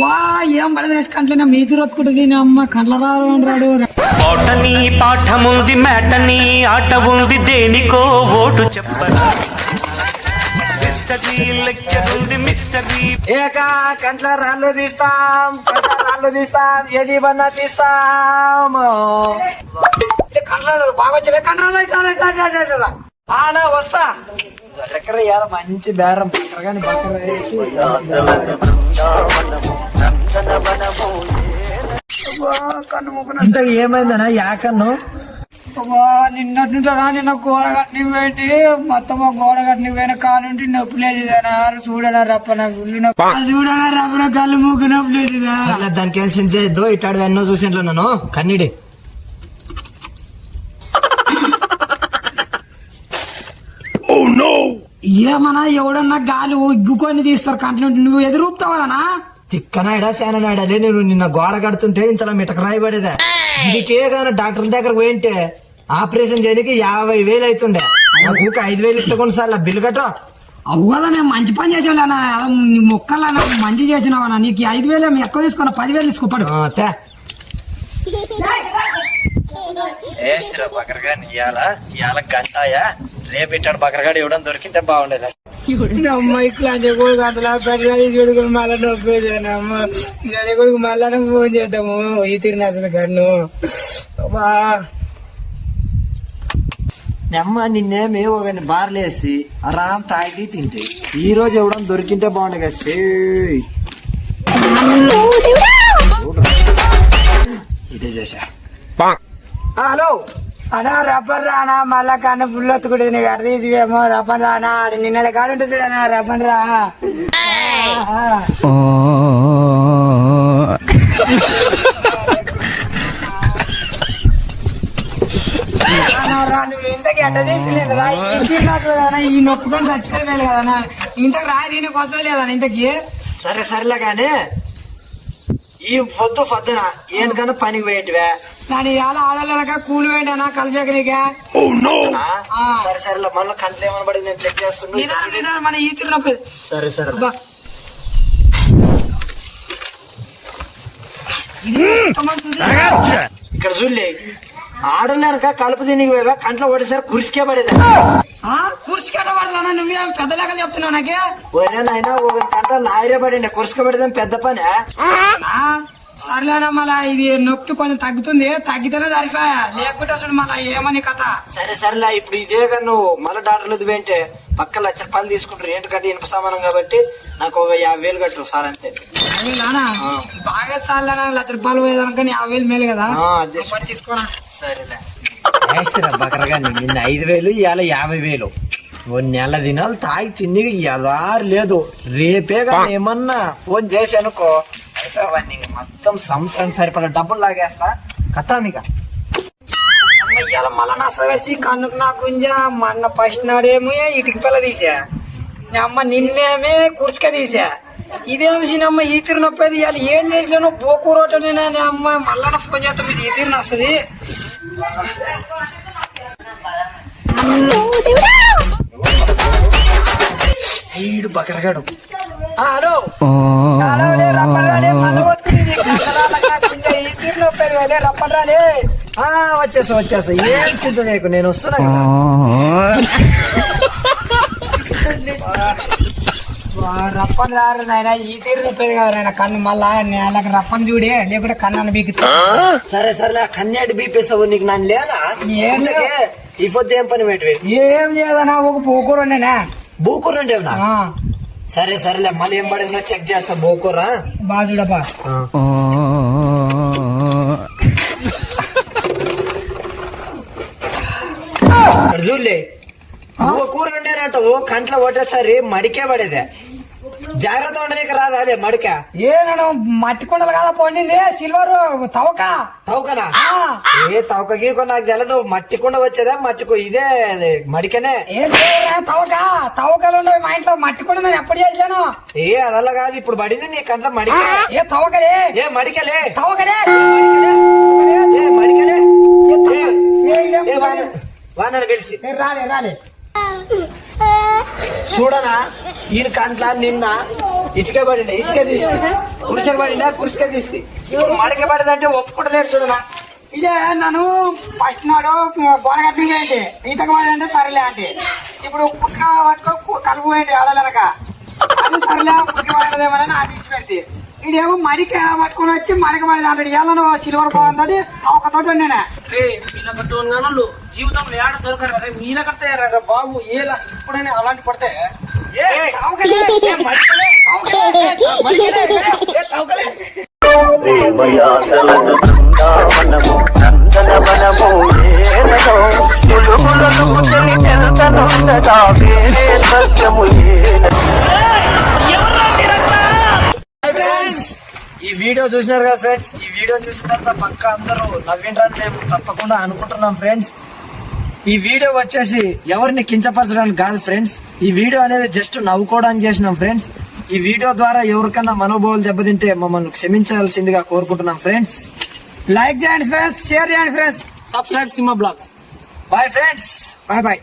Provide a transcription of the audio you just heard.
వా ఏం పడదు కంట్లైనా మీతి రొత్తుకుంటుంది అమ్మ. కంట్ల రాడు పాటని పాఠముంది మేటని ఆట ఉంది దేనికో ఓటు ఉంది ఏక కంట్ల రాళ్ళు తీస్తాం కంట్ల రాళ్ళు తీస్తాం ఏది బన్నా తీస్తాం. కంట్ల బాగా వచ్చినాయి కంట్ల ఆనా వస్తా. ఇవాళ మంచి బేరం. బక్కర కానీ బక్కర వేసి ఇంతకు ఏమైందనా యాకన్ను? నిన్నటి నుంచి నిన్న గోడ కట్టిన పోయింటి. మొత్తం గోడ కట్టిన పోయిన కానుంటి నొప్పి లేదుదనా చూడనా రప్పన చూడనా రప్పన కళ్ళు మూకు నొప్పి లేదుదా? దానికి ఏం చేయొద్దు ఇట్టాడు ఎన్నో చూసింట్లో నన్ను. కన్నిడి. ఏమన్నా ఎవడన్నా గాలి ఉగ్గుకొని తీస్తారు కంటి నుండి. నువ్వు ఎదురుపుతావనా తిక్కనాయడా సేననాయడా లే నేను నిన్న గోడ కడుతుంటే ఇంతలో మిటక రాయబడేదా? దీనికే కానీ డాక్టర్ దగ్గర పోయింటే ఆపరేషన్ చేయడానికి యాభై వేలు అవుతుండే నాకు ఊక ఐదు వేలు ఇస్తే కొన్నిసార్లు బిల్లు కట్ట అవు కదా నేను మంచి పని చేసేవాళ్ళనా? నీ మొక్కలన్నా మంచి చేసినావనా? నీకు ఐదు వేలు ఎక్కువ తీసుకున్నా? పదివేలు తీసుకోపడు. తే. వేసిరా బకరగా ఇయాల ఇయాల గంటాయా? రేపు ఇట్టాడు బకరగాడు ఇవ్వడం దొరికింటే బాగుండేది. అమ్మాయి క్లాంజ కొడుకు అంతలా మళ్ళీ నొప్పేదాను అమ్మ. కొడుకు మళ్ళా ఫోన్ చేద్దాము. ఈ తిరిగిన కన్ను. అబ్బా. నెమ్మ నిన్నేమి ఒక బార్లేసి ఆరాం తాగి తింటే. ఈ రోజు ఇవ్వడం దొరికింటే బాగుండే కదా. ఇదే చేసా హలో అనా రబ్బర్ రానా మళ్ళా కన్ను ఫుల్ ఒత్తుకుంటుంది. నీకు అడ తీసివేమో? రబ్బర్ రానా ఆడ నిన్న కాడు ఉంటుంది చూడనా రబ్బర్ రా. రా, నువ్వు ఇంతకి ఎట్ట తీసిలేదు రా? ఈ తీర్లాసు కదనా ఈ నొప్పుకొని చచ్చిపోయి కదనా ఇంతకు రా దీనికి వస్తలేదనా ఇంతకి? సరే సరేలే కానీ ఈ పొద్దు పొద్దున ఏనుకన్నా పనికి పోయేటివే. దాని ఇవాళ ఆడలేక కూలి వేయండి కలిపేక నీకే ఆ. సరే సరేలే మళ్ళీ కంట్లో ఏమని పడింది నేను చెక్ చేస్తున్నా నిదానం నిదానం మన ఈ తిరిగినప్పుడు సరే సరే. అబ్బా. ఇది టమాటా ఇక్కడ చూడలే ఆడున్నారక కలుపు దీనికి పోయా కంట్లో ఒకటిసారి కురిసికే పడేది. ఆ కుర్చీకట్ట పడతానా నువ్వేం పెద్ద లెక్కలు చెప్తున్నావు నాకే? ఒరే నాయన ఒక కంట లాయరే పడింది కురిసిక పడేది పెద్ద పని. సర్లేనా మళ్ళా ఇది నొప్పి కొంచెం తగ్గుతుంది తగ్గితేనే సరిపోయా. లేకుంటే అసలు మళ్ళా ఏమని కథ? సరే సరేలే ఇప్పుడు ఇదే కానీ నువ్వు మళ్ళీ డాక్టర్లు పోయింటే పక్క లక్ష రూపాయలు తీసుకుంటారు ఏంటి కట్టి ఇనుప సామానం కాబట్టి నాకు ఒక యాభై వేలు కట్టు సార్ అంతే. అది నానా ఆ. బాగా సార్లేనా లక్ష రూపాయలు పోయేదానిక యాభై వేలు మేలు కదా. ఆ, అదే. ఒకటి తీసుకోనా సరేలే. వేస్తారా బకరగా నిన్న ఐదు వేలు ఇవాళ యాభై వేలు. ఓ నెల దినాలు తాగి తిని ఎదారు లేదు. రేపే కానీ ఏమన్నా ఫోన్ చేసి అనుకో. అవన్నీ మొత్తం సంవత్సరం సరిపడా డబ్బులు లాగేస్తా. కట్టామిక అమ్మయ్యాల మళ్ళా నా సగసి కన్నుకు నా గుంజా. మొన్న ఫస్ట్ నాడేమో ఇటుకి పిల్ల తీసా నీ అమ్మ నిన్నేమే కుర్చుక తీసా ఇదేమి సినమ్మ ఈ తీరు నొప్పేది ఇవాళ ఏం చేసినాను బోకు రోటనేనా నీ అమ్మ? మళ్ళా ఫోన్ చేస్తాం ఇది ఈ తీరు వస్తుంది ఈడు బకరగాడు. వచ్చేసా వచ్చేసా ఏం చింత చేయకు నేను వస్తున్నా కదా వా, రప్పని రారు నాయన ఈ తీరు నొప్పేది కదా నాయన కన్ను మళ్ళా నేలకు రప్పని చూడే లేకుంటే కన్ను బీకి సరే సరే కన్యాడి బీపీసావు నీకు నన్ను ఇంతకే ఈ పొద్దు ఏం పని పెట్టి ఏం చేయదనా ఒక పోకూర నేనా బూకూరంటేవునా సరే సరేలే మళ్ళీ ఏం పడిందో చెక్ చేస్తా బోకూరా ఇక్కడ చూడలే. ఓ కూర వండారంట ఓ కంట్లో ఒకటేసారి మడికే పడేదే. జాగ్రత్త ఉండనీకి రాదా అదే మడిక. ఏ నేను మట్టి కొండలు కదా పండింది? సిల్వర్ తవక తవ్వకనా? ఆ. ఏ తవ్వకకి కొన్ని నాకు తెలదు. మట్టి కుండ వచ్చేదా? మట్టి కు- ఇదే అదే మడికనే. ఏం తవక తవకలు ఉండవు మా ఇంట్లో. మట్టి కొండ నేను ఎప్పుడు చేసాను ఏ అదల్లా కాదు. ఇప్పుడు పడింది నీ కంట్లో మడికే. ఏ తవకలే ఏ మడికలే. తవకలే ఏ మడికలే. వానని పిలిచి. రాలే రాలే. చూడనా? ఈయన కంట్ల నిన్న ఇటుక పడిండే ఇటుక తీస్తే. కురిసె పడిందా కురిసె తీస్తే. ఇప్పుడు మడక పడదంటే ఒప్పుకుంటలేడు చూడనా ఇదే నన్ను ఫస్ట్ నాడు గోడ కట్టి పోయింది. ఈతకు పడిందంటే సరేలే అంటే. ఇప్పుడు పుస్తక పట్టుకొని కలుపు పోయింది ఆడలేనక అది సరేలే పుస్తక పడదేమని అది ఇచ్చి పెడితే. ఇదేమో మడిక పట్టుకొని వచ్చి మడక పడింది అంటాడు. ఇవాళ సిల్వర్ బాగుంది ఒక తోట నేనే రే వీళ్ళ జీవితంలో ఏడ దొరకరు రే కడతాయారా బాబు. ఏలా ఇప్పుడైనా అలాంటి పడితే ఏ, బృందావనము నందనవనము ఏనదో పులుగులను వేరే సత్యము ఫ్రెండ్స్ ఈ వీడియో చూసినారు కదా ఫ్రెండ్స్ ఈ వీడియో చూసిన తర్వాత పక్క అందరూ నవ్వింటారని మేము తప్పకుండా అనుకుంటున్నాం ఫ్రెండ్స్ ఈ వీడియో వచ్చేసి ఎవరిని కించపరచడానికి కాదు ఫ్రెండ్స్. ఈ వీడియో అనేది జస్ట్ నవ్వుకోవడానికి చేసినాం ఫ్రెండ్స్. ఈ వీడియో ద్వారా ఎవరికన్నా మనోభావాలు దెబ్బతింటే మమ్మల్ని క్షమించాల్సిందిగా కోరుకుంటున్నాం ఫ్రెండ్స్. లైక్ చేయండి ఫ్రెండ్స్ షేర్ చేయండి friends. Subscribe Simha blogs bye friends bye bye